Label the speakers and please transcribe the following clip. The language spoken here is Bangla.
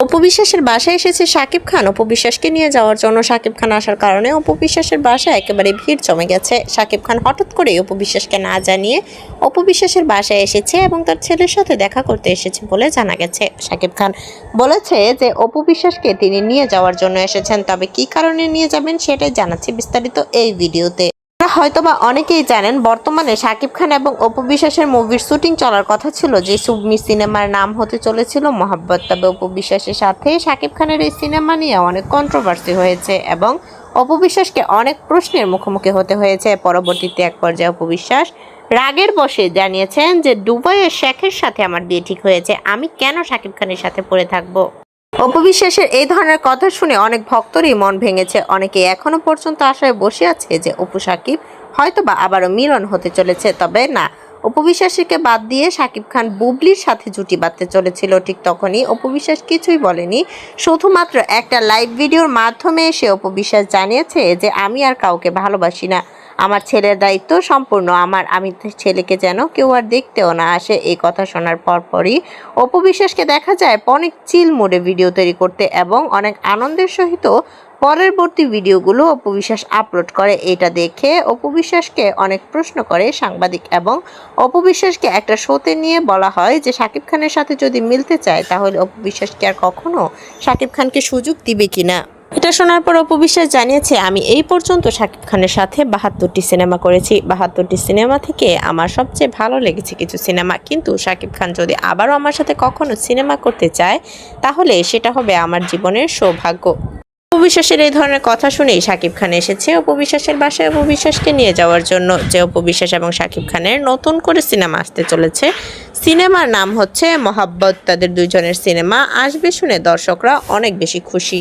Speaker 1: অপবিশ্বাসের বাসায় এসেছে শাকিব খান। অপবিশ্বাসকে নিয়ে যাওয়ার জন্য শাকিব খান আসার কারণে অপবিশ্বাসের বাসায় একেবারে ভিড় জমে গেছে। শাকিব খান হঠাৎ করে অপবিশ্বাসকে না জানিয়ে অপবিশ্বাসের বাসায় এসেছে এবং তার ছেলের সাথে দেখা করতে এসেছে বলে জানা গেছে। শাকিব খান বলেছে যে অপবিশ্বাসকে তিনি নিয়ে যাওয়ার জন্য এসেছেন, তবে কি কারণে নিয়ে যাবেন সেটাই জানাচ্ছি বিস্তারিত এই ভিডিওতে। হয়তোবা অনেকেই জানেন, বর্তমানে শাকিব খান এবং অপু বিশ্বাসের মুভির শুটিং চলার কথা ছিল যে, সুবমি সিনেমার নাম হতে চলেছিল মহাব্বত। তবে অপু বিশ্বাসের সাথে শাকিব খানের এই সিনেমা নিয়ে অনেক কন্ট্রোভার্সি হয়েছে এবং অপু বিশ্বাসকে অনেক প্রশ্নের মুখোমুখি হতে হয়েছে। পরবর্তীতে এক পর্যায়ে অপু বিশ্বাস রাগের বসে জানিয়েছেন যে, দুবাইয়ের শেখের সাথে আমার বিয়ে ঠিক হয়েছে। আমি কেন শাকিব খানের সাথে পড়ে থাকব? অপবিশ্বাসের এই ধরনের কথা শুনে অনেক ভক্তরই মন ভেঙেছে। অনেকে এখনও পর্যন্ত আশায় বসে আছে যে অপু সাকিব হয়তো বা আবারও মিলন হতে চলেছে, তবে না। অপবিশ্বাসীকে বাদ দিয়ে শাকিব খান বুবলির সাথে জুটি বাঁধতে চলেছিল, ঠিক তখনই অপবিশ্বাস কিছুই বলেনি। শুধুমাত্র একটা লাইভ ভিডিওর মাধ্যমে সে অপবিশ্বাস জানিয়েছে যে, আমি আর কাউকে ভালোবাসি না। আমার ছেলের দায়িত্ব সম্পূর্ণ। আমার, আমি ছেলেকে যেন কেউ আর দেখতেও না আসে। এই কথা শোনার পরপরই অপবিশ্বাসকে দেখা যায় অনেক চিল মোডে ভিডিও তৈরি করতে এবং অনেক আনন্দের সহিত পরবর্তী ভিডিওগুলো অপবিশ্বাস আপলোড করে, এটা দেখে অপবিশ্বাসকে অনেক প্রশ্ন করে সাংবাদিক এবং অপবিশ্বাসকে একটা শোতে নিয়ে বলা হয় যে শাকিব খানের সাথে যদি মিলতে চায়, তাহলে অপবিশ্বাসকে আর কখনো শাকিব খানকে সুযোগ দিবে কিনা? এটা শোনার পর অপবিশ্বাস জানিয়েছে, আমি এই পর্যন্ত শাকিব খানের সাথে বাহাত্তরটি সিনেমা করেছি। বাহাত্তরটি সিনেমা থেকে আমার সবচেয়ে ভালো লেগেছে কিছু সিনেমা। কিন্তু শাকিব খান যদি আবারও আমার সাথে কখনো সিনেমা করতে চায়, তাহলে সেটা হবে আমার জীবনের সৌভাগ্য। অপবিশ্বাসের এই ধরনের কথা শুনেই সাকিব খান এসেছে অপবিশ্বাসের বাসায় অপবিশ্বাসকে নিয়ে যাওয়ার জন্য, যে অপবিশ্বাস এবং সাকিব খানের নতুন করে সিনেমা আসতে চলেছে। সিনেমার নাম হচ্ছে মহাব্বত, তাদের দুজনের সিনেমা আসবে শুনে দর্শকরা অনেক বেশি খুশি।